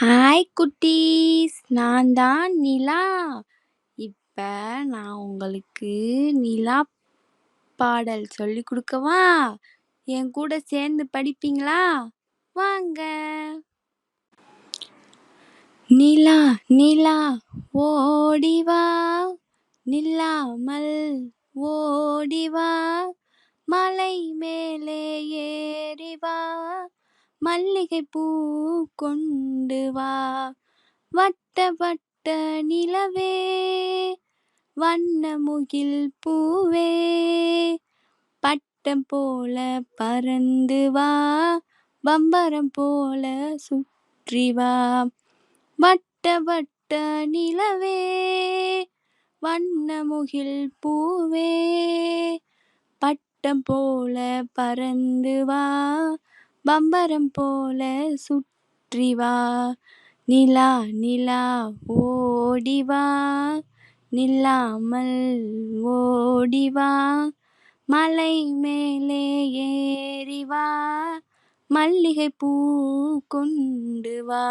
Hi குட்டீஸ். நான் தான் நிலா. இப்போ நான் உங்களுக்கு நிலா பாடல் சொல்லி கொடுக்கவா என் கூட சேர்ந்து படிப்பீங்களா? வாங்க. நிலா நிலா ஓடிவா நில்லாமல் ஓடிவா மலை மேலேயே மல்லிகை பூ கொண்டு வா. வட்ட வட்ட நிலவே வண்ணமுகில் பூவே. பட்டம் போல பறந்து வா பம்பரம் போல சுற்றி வா. வட்ட வட்ட நிலவே வண்ணமுகில் பூவே. பட்டம் போல பறந்து வா பம்பரம் போல சுற்றி வா. நிலா நிலா ஓடிவா நில்லாமல் ஓடிவா மலை மேலே ஏறிவா மல்லிகை பூ கொண்டு வா.